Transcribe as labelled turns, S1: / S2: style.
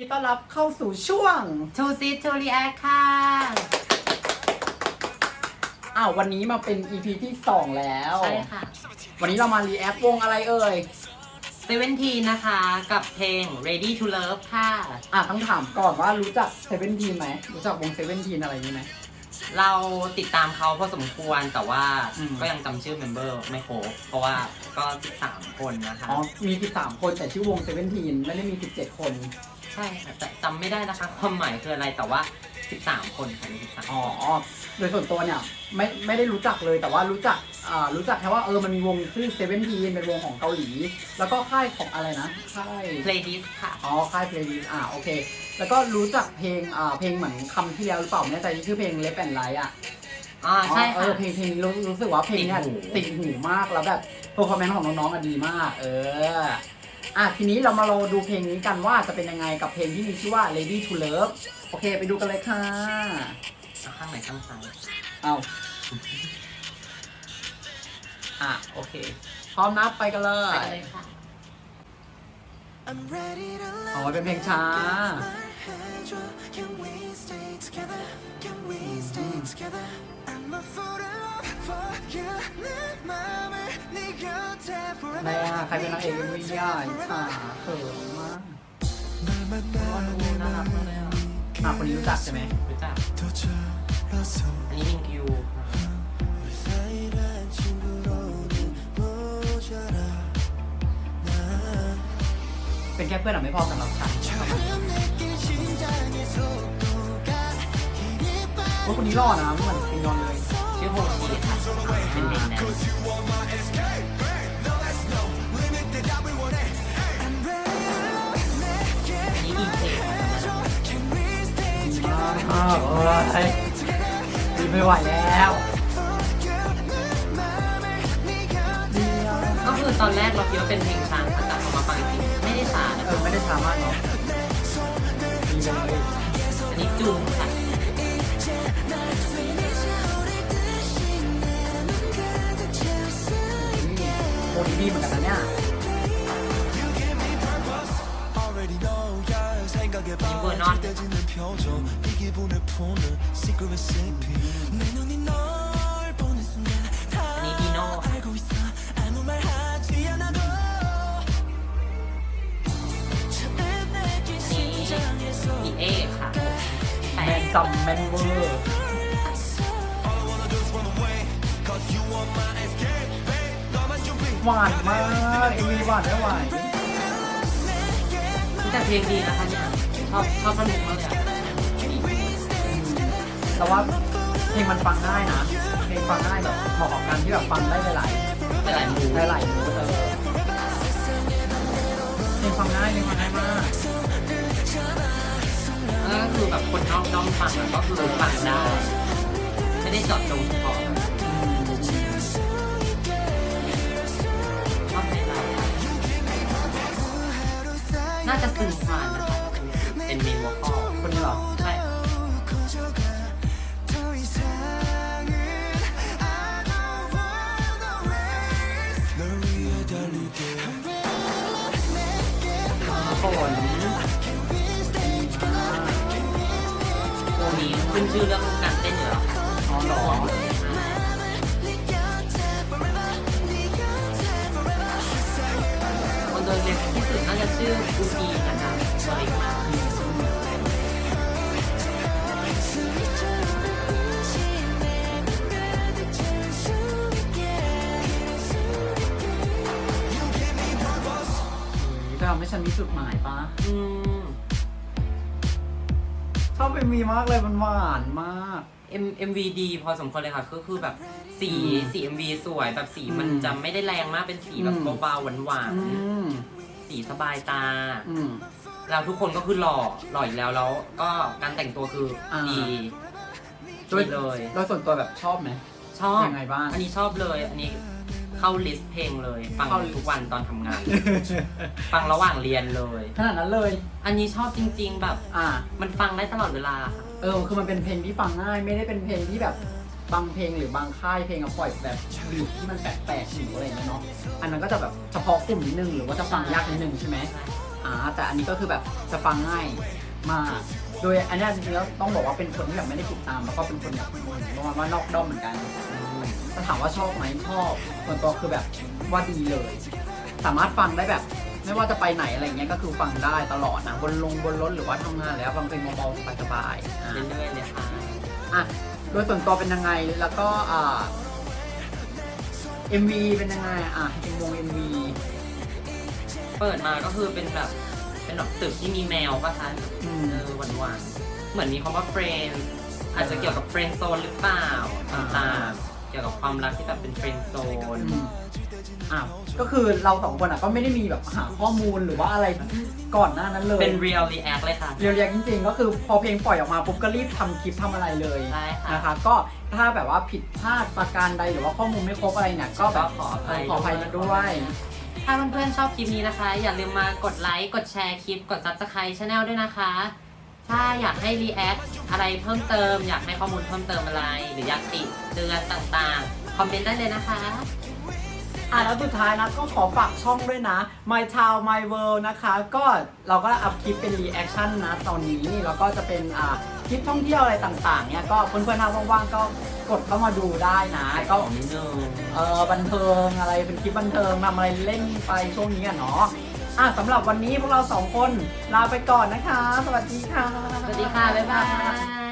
S1: ยินดีต้อนรับเข้าสู่ช่วง
S2: ทูซิทูรีแอคค่ะ
S1: อ้าววันนี้มาเป็น EP ที่ 2 แล้ว
S2: ใช่ค่ะ
S1: วันนี้เรามารีแอควงอะไรเอ่ย
S2: เซเว่นทีนะคะ กับเพลง Ready to Love ค่ะ
S1: อะต้องถามก่อนว่ารู้จักเซเว่นทีไหม รู้จักวงเซเว่นทีอะไรนี้ไหม
S2: เราติดตามเขาพอสมควรแต่ว่า
S1: อืม
S2: ก็ยังจำชื่อเมมเบอร์ไม่ครบเพราะว่าก็ 13 คนนะคะ
S1: อ๋อ มี 13 คนแต่ชื่อวงเซเว่นทีไม่ได้มี 17 คน
S2: ใช่ค่ะแต่จำไม่ได้นะคะ ความหมายคืออะไรแต่ว่า 13 คนค่ะมี13
S1: อ๋อ โดยส่วนตัวเนี่ยไม่ไม่ได้รู้จักเลยแต่ว่ารู้จักอ่ารู้จักแค่ว่าเออมันมีวงชื่อเซเว่นทีเป็นวงของเกาหลี แล้วก็ค่ายของอะไรนะค่าย
S2: Playlist ค่ะ
S1: อ๋อค่ายเพลย์ลิสอ่าโอเค แล้วก็รู้จักเพลงอ่าเพลงเหมือนคำที่แล้วหรือเปล่าไม่แน่ใจชื่อเพลงเล็บแอนไลท์อะ
S2: อ่าใช่
S1: เอ
S2: ค่ะ
S1: อเพลงเพลงรู้รู้สึกว่าเพลงเนี่ย
S2: ติดหู
S1: ติดหูมากแล้วแบบโปรแกรมของน้องๆอะดีมาก เออ อะทีนี้เรามาเราดูเพลงนี้กันว่าจะเป็นยังไงกับเพลงที่มีชื่อว่า Lady to Love โอเค ไปดูกันเลยค่ะ
S2: เอาข้างไหนข้างซ้าย
S1: เอาอะโอเค พร้อมนับไปกันเล
S2: ไป
S1: ย
S2: กันเลยค่ะ
S1: อ๋อเป็นเพลงช้า ในอะใครเป็นนางเอกเอ็มวีอะอิจฉาเขินมาก
S2: ว่าดูน่ารักมากเลยอะ
S1: อะคนนี้รู้จักใช่ไหม
S2: รู้จักอันนี้มิงกิวค่
S1: เป็นแค่เพื่อนอะไม่พอสำหรับฉันว่าคนนี้หล่อนะเหมือนซินยอนเลย
S2: ชื่อโฮชีค่ะเป็นเด็กนน ค่ะ
S1: อ้าวเอ้ยดีไม่ไหวแล้ว
S2: ก็คือตอนแรกเราคิดว่าเป็นเพลงช้าค่ะแต่พอมาฟังอีกทีไม่ได้ช้านะ
S1: เออไม่ได้ช้ามากเนาะดีเลย
S2: อันนี้จูงค่ะ
S1: โอ้ดีดีเหมือนกันนะเนี่ย
S2: มีเวอร์นอน
S1: อืม
S2: อันนี้ดีโน่ค่ะอันนี้ดีเอค่ะแป
S1: แม
S2: ด
S1: นจำแมนเวอร์หวานมากเอ็มวีหวานไม่ไหว
S2: แต่เพลงดีนะคะเนี่ยชอบชอบสนุกมากเลยอะ
S1: แต่ว่าเพลงมันฟังง่ายนะเพลงฟังง่ายแบบเหมาะกับการที่แบบฟังได้หลาย
S2: หลายมู
S1: ๆหลายๆมูดเออเพลงฟังง่ายเพลงฟังง่ายมาก
S2: ก็คือแบบคนนอกน้องฟังอะก็คือฟังได้ ไม่ได้เจอดจงเฉพาะชอบเลงอะไรอะน่าจะซึมผ่านนะ ขึ้นชื่อเรื่องการเต้นอยู่แล้ว
S1: อ๋อเหรอ
S2: คนโดยเรียนที่สุดน่าจะชื่ออูปีนะคะตัวเล็กมาก
S1: จะทำให้ฉันมีจุดหมายปะ
S2: อืม
S1: ชอบเอ็มวีมากเลยมันหวานมาก
S2: M MV ดีพอสมควรเลยค่ะก็คือแบบสี
S1: อืม
S2: สี MV สวยแบบสีมัน
S1: อืม
S2: จะไม่ได้แรงมากเป็นสีแบบ
S1: อืม
S2: เบาๆหวาน
S1: อืม
S2: ๆสีสบายตา
S1: อืม
S2: แล้วทุกคนก็คือหล่อหล่ออีกแล้วแล้วก็การแต่งตัวคืออา ดี
S1: โดย
S2: ดีเลย
S1: โดยส่วนตัวแบบชอบไหม
S2: ชอบ
S1: ยังไงบ้าง
S2: อันนี้ชอบเลย อันนี้ เข้าลิสต์เพลงเลย ฟัง
S1: เข้าลิสต์
S2: ทุกวันตอนทำงาน ฟังระหว่างเรียนเลย
S1: ขนาดนั้นเลย
S2: อันนี้ชอบจริง ๆ แบบ
S1: อ่า
S2: มันฟังได้ตลอดเวลาค่ะ
S1: เออ คือมันเป็นเพลงที่ฟังง่าย ไม่ได้เป็นเพลงที่แบบบางเพลงหรือบางค่ายเพลงอะปล่อยแบบบีทที่มันแปลกๆหรืออะไรอย่างเงี้ยเนาะ อันนั้นก็จะแบบเฉพาะกลุ่มนิดนึงหรือว่าจะฟังยากนิดนึงใช่ไหม
S2: ใช่
S1: ออ่า แต่อันนี้ก็คือแบบจะฟังง่ายมาก โดยอันเนี้ยจริงๆแล้วต้องบอกว่าเป็นคนที่แบบไม่ได้ติดตาม แล้วก็เป็นคนแบบประมาณว่านอกด้อมเหมือนกัน แต่ถามว่าชอบไหมชอบส่วนตัวคือแบบว่าดีเลย สามารถฟังได้แบบ ไม่ว่าจะไปไหนอะไรเงี้ยก็คือฟังได้ตลอดนะบนลงบนรถหรือว่าทำงานแล้วฟังเพลงเบาๆสบายๆอะ
S2: เรื่อยๆเลยค่ะ
S1: อะโดยส่วนตัวเป็นยังไงแล้วก็อ่า MV เป็นยังไงอะเป็นวง MV
S2: เปิดมาก็คือเป็นแบบเป็นแบบตึกที่มีแมวป่ะคะ
S1: อืม
S2: เออหวานหวานๆเหมือนมีคำว่าเฟรนอาจจะเกี่ยวกับเฟรนโซนหรือเปล่า
S1: อ่า
S2: ต่างๆ เกี่ยวกับความรักที่แบบเป็นเฟรนโซน
S1: อืมอะก็คือเราสองคนอะก็ไม่ได้มีแบบหาข้อมูลหรือว่าอะไรก่อนหน้านั้นเลย
S2: เป็น real react เลยค่ะ
S1: เรียกจริงๆ ก็คือพอเพลงปล่อยออกมาปุ๊บก็รีบทำคลิปทำอะไรเลย
S2: ใช่ค่ะ
S1: นะคะ ก็ถ้าแบบว่าผิดพลาดประการใดหรือว่าข้อมูลไม่ครบอะไรเนี่ยก็แบบ
S2: ก็ขออภัย
S1: ขออภัยมาด้วย
S2: ถ้าเพื่อนๆชอบคลิปนี้นะคะ อย่าลืมมากดไลค์ กดแชร์คลิป กด subscribe channel ด้วยนะคะ ถ้าอยากให้ react อะไรเพิ่มเติม อยากให้ข้อมูลเพิ่มเติมอะไร หรืออยากติเตือนต่างๆ คอมเมนต์ได้เลยนะคะ
S1: อะแล้วสุดท้ายนะก็ขอฝากช่องด้วยนะ My Town My World นะคะ ก็เราก็อัพคลิปเป็นรีแอคชั่นนะตอนนี้แล้วก็จะเป็นอ่าคลิปท่องเที่ยวอะไรต่างๆเนี่ยก็เพื่อนๆถ้าว่างๆก็กดเข้ามาดูได้นะ
S2: ก็
S1: ก็
S2: นิดนึง
S1: เออบันเทิงอะไรเป็นคลิปบันเทิงทำอะไรเล่นไปช่วงนี้อะเนาะ อะสำหรับวันนี้พวกเราสองคนลาไปก่อนนะคะ สวัสดีค่ะ
S2: สวัสดีค่ะ บ๊ายบาย